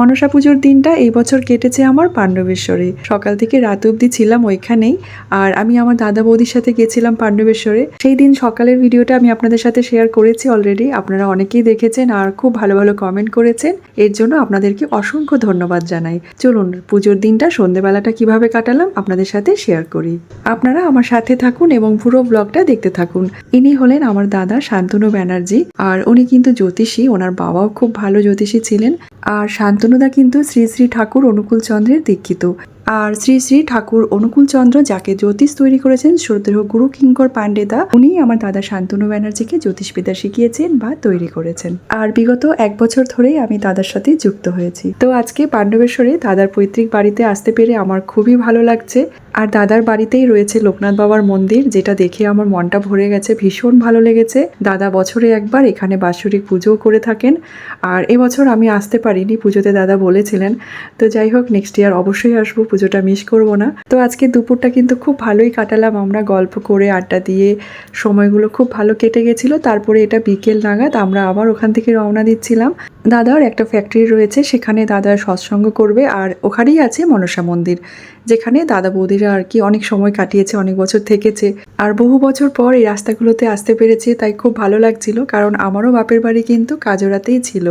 মনসা পুজোর দিনটা এই বছর কেটেছে আমার পাণ্ডবেশ্বরে। সকাল থেকে রাত অবধি ছিলাম ওইখানেই, আর আমি আমার দাদা বৌদির সাথে গেছিলাম পাণ্ডবেশ্বরে। সেই দিন সকালের ভিডিওটা আমি আপনাদের সাথে শেয়ার করেছি অলরেডি আপনারা অনেকেই দেখেছেন আর খুব ভালো ভালো কমেন্ট করেছেন। এর জন্য আপনাদেরকে অসংখ্য ধন্যবাদ জানাই। চলুন, পুজোর দিনটা সন্ধেবেলাটা কীভাবে কাটালাম আপনাদের সাথে শেয়ার করি। আপনারা আমার সাথে থাকুন এবং পুরো ব্লগটা দেখতে থাকুন। ইনি হলেন আমার দাদা শান্তনু ব্যানার্জি, আর উনি কিন্তু জ্যোতিষী, ওনার বাবাও খুব ভালো জ্যোতিষী ছিলেন। আর শান্তনুদা কিন্তু শ্রী শ্রী ঠাকুর অনুকূল চন্দ্রের দীক্ষিত। আর শ্রী শ্রী ঠাকুর অনুকূল চন্দ্র, যাকে জ্যোতিষ তৈরি করেছেন শ্রদ্ধেয় গুরু কিঙ্কর পাণ্ডেদা উনি আমার দাদা শান্তনু ব্যানার্জিকে জ্যোতিষবিদ্যা শিখিয়েছেন বা তৈরি করেছেন। আর বিগত এক বছর ধরেই আমি দাদার সাথে যুক্ত হয়েছি। তো আজকে পাণ্ডবেশ্বরে দাদার পৈতৃক বাড়িতে আসতে পেরে আমার খুবই ভালো লাগছে। আর দাদার বাড়িতেই রয়েছে লোকনাথ বাবার মন্দির, যেটা দেখে আমার মনটা ভরে গেছে, ভীষণ ভালো লেগেছে। দাদা বছরে একবার এখানে বাৎসরিক পুজোও করে থাকেন। আর এবছর আমি আসতে পারিনি, পুজোতে দাদা বলেছিলেন। তো যাই হোক নেক্সট ইয়ার অবশ্যই আসব। পুজোটা মিস করব না। তো আজকে দুপুরটা কিন্তু খুব ভালোই কাটালাম। আমরা গল্প করে, আড্ডা দিয়ে সময়গুলো খুব ভালো কেটে গেছিল। তারপরে এটা বিকেল নাগাদ আমরা আবার ওখান থেকে রওনা দিচ্ছিলাম। দাদার একটা ফ্যাক্টরি রয়েছে, সেখানে দাদার সৎসঙ্গ করবে আর ওখানেই আছে মনসা মন্দির, যেখানে দাদা বৌদিরা আর কি অনেক সময় কাটিয়েছে, অনেক বছর থেকেছে। আর বহু বছর পর এই রাস্তাগুলোতে আসতে পেরেছে, তাই খুব ভালো লাগছিল, কারণ আমারও বাপের বাড়ি কিন্তু কাজরাতেই ছিল।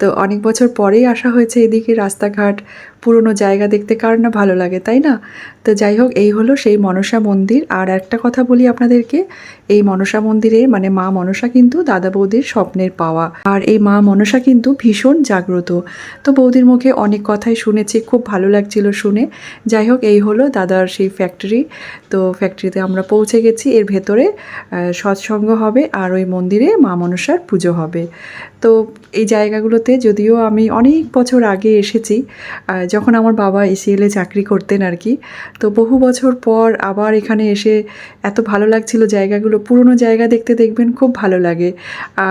তো অনেক বছর পরেই আসা হয়েছে এদিকে রাস্তাঘাট পুরনো জায়গা দেখতে কার না ভালো লাগে, তাই না? তো যাই হোক, এই হলো সেই মনসা মন্দির। আর একটা কথা বলি আপনাদেরকে, এই মনসা মন্দিরে মানে মা মনসা কিন্তু দাদা বৌদির স্বপ্নের পাওয়া। আর এই মা মনসা কিন্তু ভীষণ জাগ্রত। তো বৌদির মুখে অনেক কথাই শুনেছি, খুব ভালো লাগছিল শুনে। যাই হোক, এই হলো দাদার সেই ফ্যাক্টরি তো ফ্যাক্টরিতে আমরা পৌঁছে গেছি, এর ভেতরে সৎসঙ্গ হবে আর ওই মন্দিরে মা মনসার পুজো হবে। তো এই জায়গাগুলোতে যদিও আমি অনেক বছর আগে এসেছি যখন আমার বাবা এসিএলে চাকরি করতেন আর কি, তো বহু বছর পর আবার এখানে এসে এত ভালো লাগছিল জায়গাগুলো, পুরনো জায়গা দেখতে দেখবেন খুব ভালো লাগে।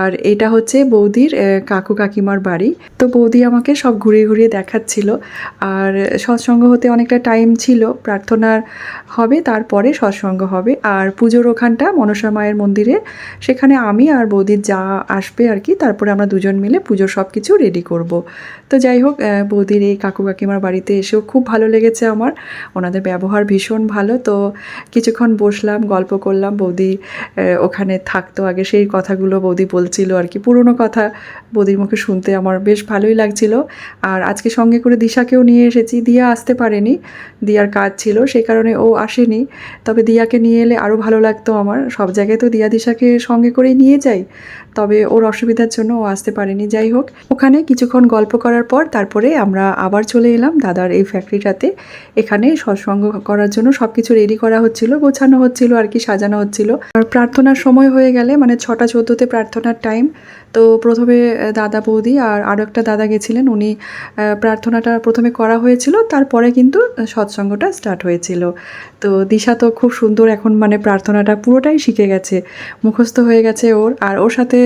আর এটা হচ্ছে বৌদির কাকু কাকিমার বাড়ি। তো বৌদি আমাকে সব ঘুরিয়ে ঘুরিয়ে দেখাচ্ছিল। আর সৎসঙ্গ হতে অনেকটা টাইম ছিল প্রার্থনার হবে, তারপরে সৎসঙ্গ হবে। আর পুজোর ওখানটা মনসা মায়ের মন্দিরে, সেখানে আমি আর বৌদির যা আসবে আর কি, তারপরে আমরা দুজন মিলে পুজোর সব কিছু রেডি করব। তো যাই হোক বৌদির এই কাকু কাকিমার বাড়িতে এসেও খুব ভালো লেগেছে আমার। ওনাদের ব্যবহার ভীষণ ভালো। তো কিছুক্ষণ বসলাম, গল্প করলাম। বৌদি ওখানে থাকতো আগে। সেই কথাগুলো বৌদি বলছিল আর কি। পুরনো কথা বৌদির মুখে শুনতে আমার বেশ ভালোই লাগছিল। আর আজকে সঙ্গে করে দিশাকেও নিয়ে এসেছি। দিয়া আসতে পারেনি। দিয়ার কাজ ছিল, সেই কারণে ও আসেনি। তবে দিয়াকে নিয়ে এলে আরও ভালো লাগতো আমার। সব জায়গায় তো দিয়া দিশাকে সঙ্গে করেই নিয়ে যাই। তবে ওর অসুবিধার জন্য ও আসতে পারেনি। যাই হোক, ওখানে কিছুক্ষণ গল্প করার পর তারপরে আমরা আবার চলে এলাম দাদার এই ফ্যাক্টরিটাতে। এখানে সৎসঙ্গ করার জন্য সব কিছু রেডি করা হচ্ছিল, গোছানো হচ্ছিল আর কি, সাজানো হচ্ছিল। আর প্রার্থনার সময় হয়ে গেলে মানে ছটা চোদ্দোতে প্রার্থনার টাইম তো প্রথমে দাদা বৌদি আর আরও একটা দাদা গেছিলেন, উনি প্রার্থনাটা প্রথমে করা হয়েছিল, তারপরে কিন্তু সৎসঙ্গটা স্টার্ট হয়েছিল। তো দিশা তো খুব সুন্দর এখন মানে প্রার্থনাটা পুরোটাই শিখে গেছে, মুখস্থ হয়ে গেছে ওর। আর ওর সাথে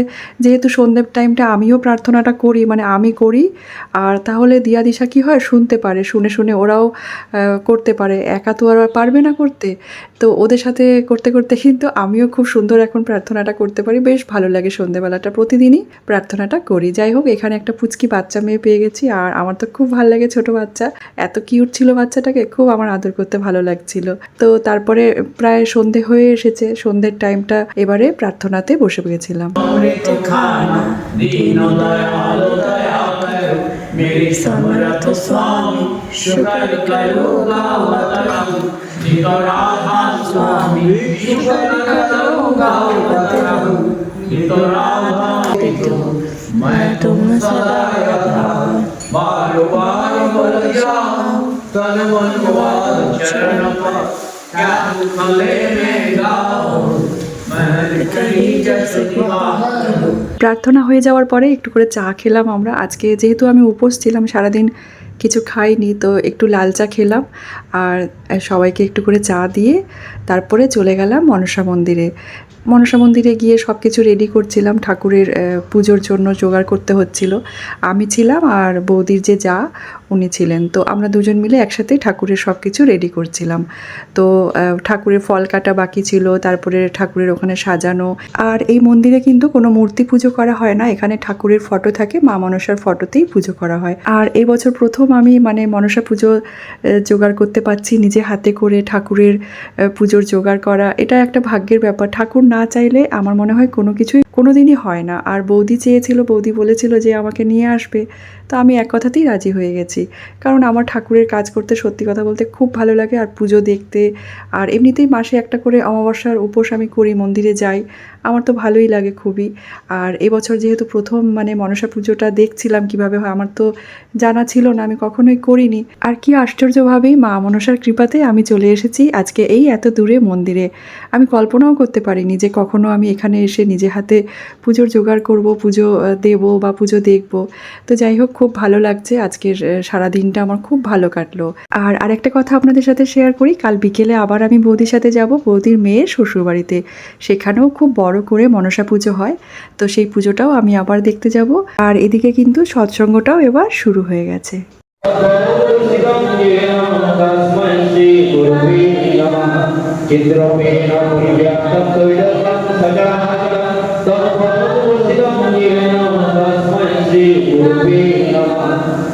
যেহেতু সন্ধ্যের টাইমটা আমিও প্রার্থনাটা করি মানে আমি করি, আর তাহলে দিয়া দিশা কি হয়? শুনতে পারে, শুনে শুনে ওরাও করতে পারে। একা তো আর পারবে না করতে। তো ওদের সাথে করতে করতে কিন্তু আমিও খুব সুন্দর এখন প্রার্থনাটা করতে পারি। বেশ ভালো লাগে সন্ধ্যেবেলাটা। প্রতিদিনই প্রার্থনাটা করি। যাই হোক, এখানে একটা পুচকি বাচ্চা মেয়ে পেয়ে গেছি, আর আমার তো খুব ভালো লাগে ছোট বাচ্চা। এত কিউট ছিল বাচ্চাটাকে, খুব আমার আদর করতে ভালো লাগছিল। তো তারপরে প্রায় সন্ধে হয়ে এসেছে। সন্ধ্যের টাইমটা এবারে প্রার্থনাতে বসে গেছিলাম। अमृत खाना, दीनो दयालो दया करो। मेरे समर्थ स्वामी, शुक्र करो गावत रहूँ राधा स्वामी, शुक्र करो गावत रहूँ नितो राधा मैं तुम सदा यथा बार बार बोल जाऊँ तन मन वाद चरण पर क्या लेने जाओ मैं कहीं जस बाहर हूँ প্রার্থনা হয়ে যাওয়ার পরে একটু করে চা খেলাম আমরা। আজকে যেহেতু আমি উপোস ছিলাম, সারাদিন কিছু খাইনি, তো একটু লাল চা খেলাম আর সবাইকে একটু করে চা দিয়ে তারপরে চলে গেলাম মনসা মন্দিরে। মনসা মন্দিরে গিয়ে সব কিছু রেডি করছিলাম, ঠাকুরের পুজোর জন্য জোগাড় করতে হচ্ছিল। আমি ছিলাম আর বৌদির যে যা, উনি ছিলেন। তো আমরা দুজন মিলে একসাথে ঠাকুরের সব কিছু রেডি করছিলাম। তো ঠাকুরের ফল কাটা বাকি ছিল, তারপরে ঠাকুরের ওখানে সাজানো। আর এই মন্দিরে কিন্তু কোনো মূর্তি পুজো করা হয় না, এখানে ঠাকুরের ফটো থাকে, মা মনসার ফটোতেই পুজো করা হয়। আর এই বছর প্রথম আমি মানে মনসা পুজো জোগাড় করতে পারছি, নিজে হাতে করে ঠাকুরের পুজোর জোগাড় করা। এটা একটা ভাগ্যের ব্যাপার। ঠাকুর না চাইলে আমার মনে হয় কোনো কিছুই কোনো দিনই হয় না। আর বৌদি চেয়েছিল, বৌদি বলেছিল যে আমাকে নিয়ে আসবে। তো আমি এক কথাতেই রাজি হয়ে গেছি। কারণ আমার ঠাকুরের কাজ করতে সত্যি কথা বলতে খুব ভালো লাগে আর পুজো দেখতে। আর এমনিতেই মাসে একটা করে অমাবস্যার উপোস আমি করি, মন্দিরে যাই। আমার তো ভালোই লাগে খুবই। আর এবছর যেহেতু প্রথম মানে মনসা পুজোটা দেখছিলাম কীভাবে হয়, আমার তো জানা ছিল না, আমি কখনোই করিনি। আর কি আশ্চর্যভাবেই মা মনসার কৃপাতে আমি চলে এসেছি আজকে এই এত দূরে মন্দিরে। আমি কল্পনাও করতে পারিনি যে কখনো আমি এখানে এসে নিজে হাতে পুজোর জোগাড় করব, পুজো দেবো বা পুজো দেখব। তো যাই হোক খুব ভালো লাগছে। আজকের সারা দিনটা আমার খুব ভালো কাটলো। আর আরেকটা কথা আপনাদের সাথে শেয়ার করি, কাল বিকেলে আবার আমি বৌদির সাথে যাব, বৌদির মেয়ের শ্বশুরবাড়িতে। সেখানেও খুব বড় করে মনসা পুজো হয়। তো সেই পুজোটাও আমি আবার দেখতে যাব। আর এদিকে কিন্তু সৎসঙ্গটাও এবার শুরু হয়ে গেছে। চিত্রপেণ পরিব্যাপ্তৈরসং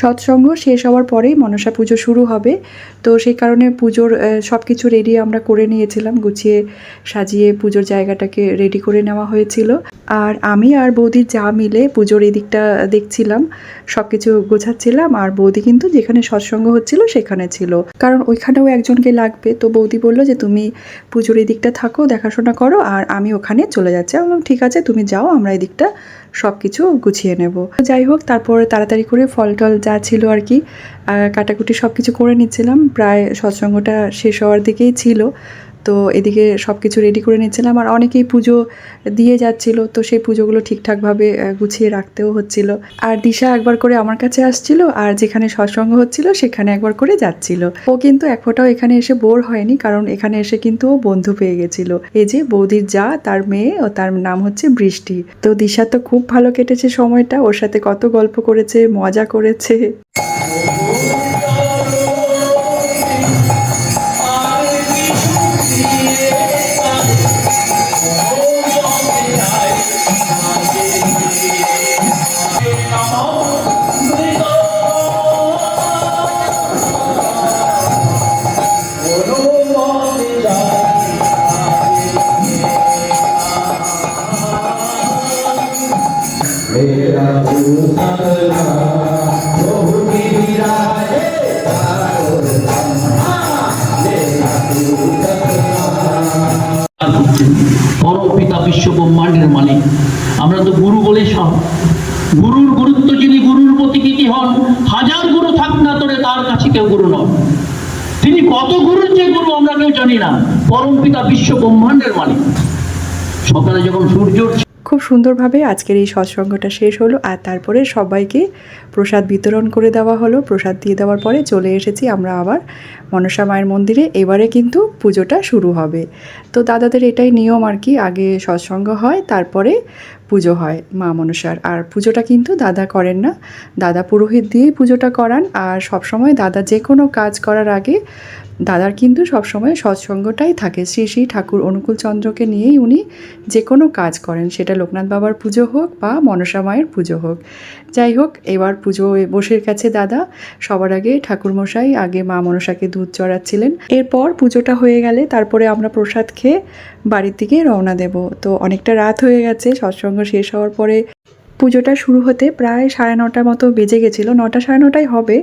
সৎসঙ্গ শেষ হওয়ার পরেই মনসা পুজো শুরু হবে। তো সেই কারণে পুজোর সব কিছু রেডি আমরা করে নিয়েছিলাম গুছিয়ে সাজিয়ে পুজোর জায়গাটাকে রেডি করে নেওয়া হয়েছিল। আর আমি আর বৌদির যা মিলে পুজোর এদিকটা দেখছিলাম সব কিছু গোছাচ্ছিলাম আর বৌদি কিন্তু যেখানে সৎসঙ্গ হচ্ছিল সেখানে ছিল। কারণ ওইখানেও একজনকে লাগবে তো বৌদি বলল যে তুমি পুজোর এদিকটা থাকো দেখাশোনা করো আর আমি ওখানে চলে যাচ্ছি। বললাম, ঠিক আছে তুমি যাও আমরা এদিকটা সব কিছু গুছিয়ে নেব। যাই হোক তারপর তাড়াতাড়ি করে ফল টল যা ছিল আর কি কাটাকুটি সব কিছু করে নিচ্ছিলাম। প্রায় সৎসঙ্গটা শেষ হওয়ার দিকেই ছিল। তো এদিকে সব কিছু রেডি করে নিচ্ছিলাম আর অনেকেই পুজো দিয়ে যাচ্ছিল, তো সেই পুজোগুলো ঠিকঠাকভাবে গুছিয়ে রাখতেও হচ্ছিল। আর দিশা একবার করে আমার কাছে আসছিল আর যেখানে সৎসঙ্গ হচ্ছিল সেখানে একবার করে যাচ্ছিল। ও কিন্তু এক ফোঁটাও এখানে এসে বোর হয়নি কারণ এখানে এসে কিন্তু ও বন্ধু পেয়ে গেছিল। এই যে বৌদির যা, তার মেয়ে ও তার নাম হচ্ছে বৃষ্টি। তো দিশা তো খুব ভালো কেটেছে সময়টা, ওর সাথে কত গল্প করেছে, মজা করেছে। পিতা বিশ্ব ব্রহ্মাণ্ডের মালিক। আমরা তো গুরু বলে সব। গুরুর গুরুত্ব যিনি গুরুর প্রতিকৃতি হন, হাজার গুরু থাক না তোরে, তার কাছে কেউ গুরু নন। তিনি কত গুরুর যে গুরু আমরা কেউ জানি না। পরম বিশ্ব ব্রহ্মাণ্ডের মালিক। সকালে যখন সূর্য খুব সুন্দরভাবে আজকের এই সৎসঙ্গটা শেষ হলো আর তারপরে সবাইকে প্রসাদ বিতরণ করে দেওয়া হলো। প্রসাদ দিয়ে দেওয়ার পরে চলে এসেছি আমরা আবার মনসা মায়ের মন্দিরে। এবারে কিন্তু পুজোটা শুরু হবে। তো দাদাদের এটাই নিয়ম আর কি, আগে সৎসঙ্গ হয়, তারপরে পুজো হয় মা মনসার। আর পুজোটা কিন্তু দাদা করেন না। দাদা পুরোহিত দিয়েই পুজোটা করান। আর সবসময় দাদা যে কোনো কাজ করার আগে দাদার কিন্তু সবসময় সৎসঙ্গটাই থাকে। শ্রী শ্রী ঠাকুর অনুকূল চন্দ্রকে নিয়েই উনি যে কোনো কাজ করেন, সেটা লোকনাথ বাবার পুজো হোক বা মনসা মায়ের পুজো হোক। যাই হোক, এবার পুজো বসের কাছে দাদা। সবার আগে ঠাকুরমশাই আগে মা মনসাকে দুধ চড়াচ্ছিলেন। এরপর পুজোটা হয়ে গেলে তারপরে আমরা প্রসাদ খেয়ে বাড়ির দিকে রওনা দেব। তো অনেকটা রাত হয়ে গেছে, সৎসঙ্গ শেষ হওয়ার পরে পুজোটা শুরু হতে প্রায় সাড়ে নটার মতো বেজে গেছিল। নটা সাড়ে নটাই হবে।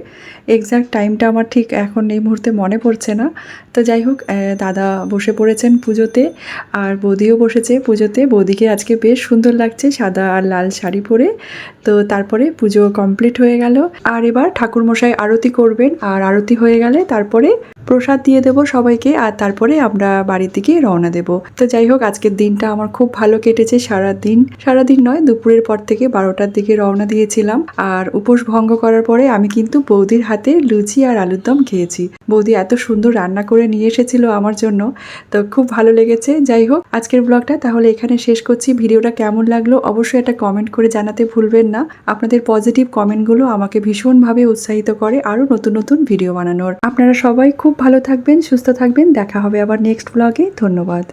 এক্স্যাক্ট টাইমটা আমার ঠিক এখন এই মুহূর্তে মনে পড়ছে না। তো যাই হোক দাদা বসে পড়েছেন পুজোতে আর বৌদিও বসেছে পুজোতে। বৌদিকে আজকে বেশ সুন্দর লাগছে সাদা আর লাল শাড়ি পরে। তো তারপরে পুজো কমপ্লিট হয়ে গেল। আর এবার ঠাকুরমশাই আরতি করবেন। আর আরতি হয়ে গেলে তারপরে প্রসাদ দিয়ে দেবো সবাইকে, আর তারপরে আমরা বাড়ির দিকে রওনা দেব। তো যাই হোক, আজকের দিনটা আমার খুব ভালো কেটেছে সারা দিন সারা দিন নয়, দুপুরের পর থেকে বারোটার দিকে রওনা দিয়েছিলাম। আর উপোস ভঙ্গ করার পরে আমি কিন্তু বৌদির হাতে লুচি আর আলুর দম খেয়েছি। বৌদি এত সুন্দর রান্না করে নিয়ে এসেছিল আমার জন্য। তো খুব ভালো লেগেছে। যাই হোক, আজকের ব্লগটা তাহলে এখানে শেষ করছি। ভিডিওটা কেমন লাগল অবশ্যই একটা কমেন্ট করে জানাতে ভুলবেন না। আপনাদের পজিটিভ কমেন্টগুলো আমাকে ভীষণভাবে উৎসাহিত করে আরও নতুন নতুন ভিডিও বানানোর। আপনারা সবাই খুব ভালো থাকবেন সুস্থ থাকবেন। দেখা হবে আবার নেক্সট ব্লগে ধন্যবাদ।